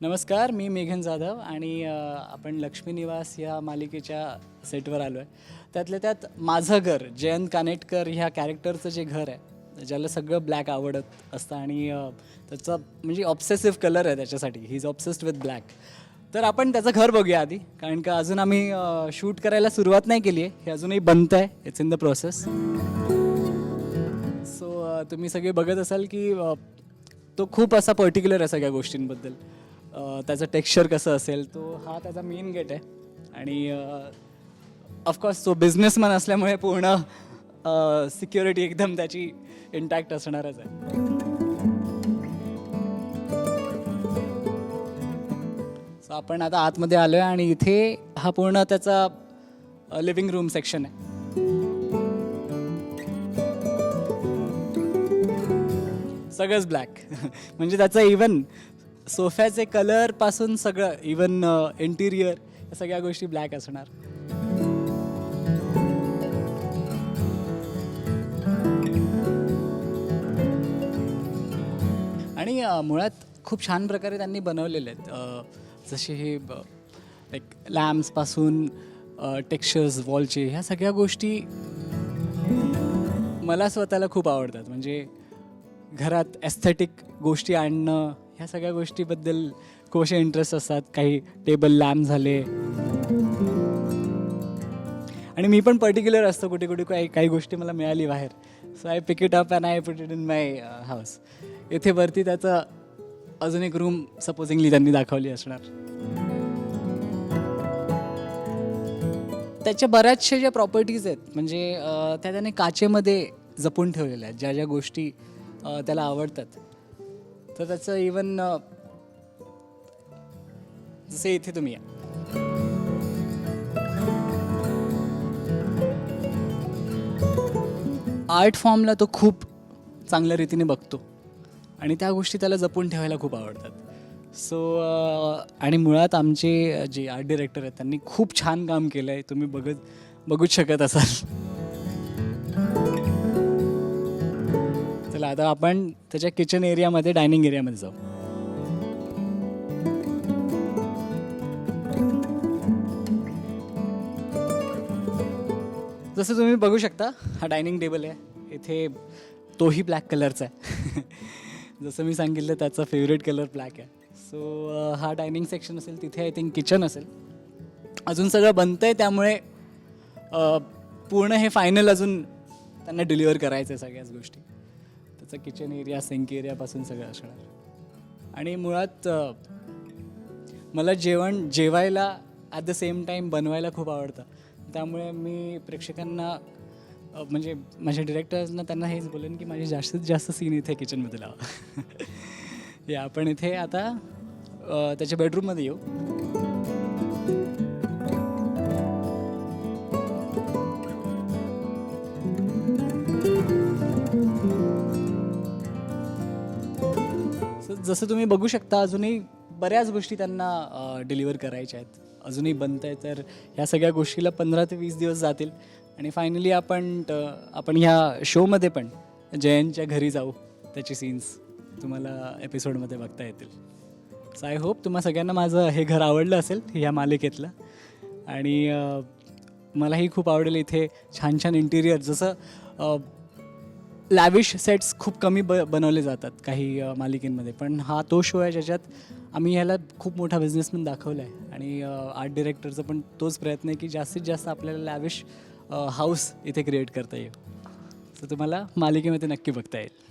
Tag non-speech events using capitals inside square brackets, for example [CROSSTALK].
नमस्कार मी मेघन जाधव आणि आपण लक्ष्मी निवास या मालिकेच्या सेटवर आलो आहे त्यातल्या त्यात माझं घर जयंत कानेटकर ह्या कॅरेक्टरचं जे घर आहे ज्याला सगळं ब्लॅक आवडत असतं आणि त्याचा म्हणजे ऑब्सेसिव्ह कलर आहे त्याच्यासाठी. He is obsessed with black तर आपण त्याचं घर बघूया आधी कारण का अजून आम्ही शूट करायला सुरुवात नाही केली आहे. हे अजूनही बनतं आहे. It's in the process so तुम्ही सगळे बघत असाल की तो खूप असा पर्टिक्युलर आहे सगळ्या गोष्टींबद्दल. त्याचं टेक्स्चर कसं असेल तो हा त्याचा मेन गेट आहे. आणि ऑफकोर्स तो बिझनेसमॅन असल्यामुळे पूर्ण सिक्युरिटी एकदम त्याची इंटॅक्ट असणारच आहे. सो आपण आता आतमध्ये आलो आहे आणि इथे हा पूर्ण त्याचा लिव्हिंग रूम सेक्शन आहे. सगळंच ब्लॅक [LAUGHS] म्हणजे त्याचं इवन सोफ्याचे कलरपासून सगळं इवन इंटिरियर uh, या सगळ्या गोष्टी ब्लॅक असणार. आणि uh, मुळात खूप छान प्रकारे त्यांनी बनवलेले आहेत. Uh, जसे हे लाईक लॅम्प्सपासून टेक्स्चर्स वॉलचे ह्या सगळ्या गोष्टी मला स्वतःला खूप आवडतात. म्हणजे घरात एस्थेटिक गोष्टी आणणं ह्या सगळ्या गोष्टीबद्दल कोशे इंटरेस्ट असतात. काही टेबल लॅम्प झाले. आणि मी पण पर्टिक्युलर असतो. कुठे कुठे काही काही गोष्टी मला मिळाली बाहेर. So I pick it up and I put it in my house येथे वरती त्याचं अजून एक रूम सपोजिंगली त्यांनी दाखवली असणार. त्याच्या बऱ्याचशा ज्या प्रॉपर्टीज आहेत म्हणजे uh, त्या त्याने काचेमध्ये जपून ठेवलेल्या आहेत. ज्या ज्या गोष्टी uh, त्याला आवडतात. तर त्याचं इवन जसे इथे तुम्ही या. आर्ट फॉर्मला तो खूप चांगल्या रीतीने बघतो. आणि त्या गोष्टी त्याला जपून ठेवायला खूप आवडतात. सो आणि मुळात आमचे जे आर्ट डिरेक्टर आहेत त्यांनी खूप छान काम केलं आहे तुम्ही बघत बघूच शकत असाल. आता आपण त्याच्या किचन एरियामध्ये डायनिंग एरियामध्ये जाऊ. जसं तुम्ही बघू शकता हा डायनिंग टेबल आहे. इथे तोही ब्लॅक कलरचा आहे. [LAUGHS] जसं मी सांगितलं त्याचा फेवरेट कलर ब्लॅक आहे. सो हा डायनिंग सेक्शन असेल तिथे आय थिंक किचन असेल. अजून सगळं बनतं आहे त्यामुळे पूर्ण हे फायनल अजून त्यांना डिलिव्हर करायचं आहे सगळ्याच गोष्टी. त्याचं किचन एरिया सिंक एरियापासून सगळं असणार. आणि मुळात मला जेवण जेवायला ॲट द सेम टाईम बनवायला खूप आवडतं. त्यामुळे मी प्रेक्षकांना म्हणजे माझ्या डिरेक्टर्सना त्यांना हेच बोलेन की माझे जास्तीत जास्त सीन इथे किचनमध्ये लावा. [LAUGHS] या आपण इथे आता त्याच्या बेडरूममध्ये येऊ. जसं तुम्ही बघू शकता अजूनही बऱ्याच गोष्टी त्यांना डिलिव्हर करायच्या आहेत. अजूनही बनत आहे तर ह्या सगळ्या गोष्टीला पंधरा ते वीस दिवस जातील. आणि फायनली आपण आपण ह्या शोमध्ये पण जयंतच्या घरी जाऊ. त्याची सीन्स तुम्हाला एपिसोडमध्ये बघता येतील. सो आय होप तुम्हा सगळ्यांना माझं हे घर आवडलं असेल ह्या मालिकेतलं. आणि मलाही खूप आवडेल इथे छान छान इंटिरियर जसं लॅविश सेट्स खूप कमी ब बनवले जातात काही मालिकेंमध्ये. पण हा तो शो आहे ज्याच्यात आम्ही ह्याला खूप मोठा बिझनेसमॅन दाखवला आहे आणि आर्ट डिरेक्टरचा पण तोच प्रयत्न आहे की जास्तीत जास्त आपल्याला लॅविश हाऊस इथे क्रिएट करता येईल. तर तुम्हाला मालिकेमध्ये नक्की बघता येईल.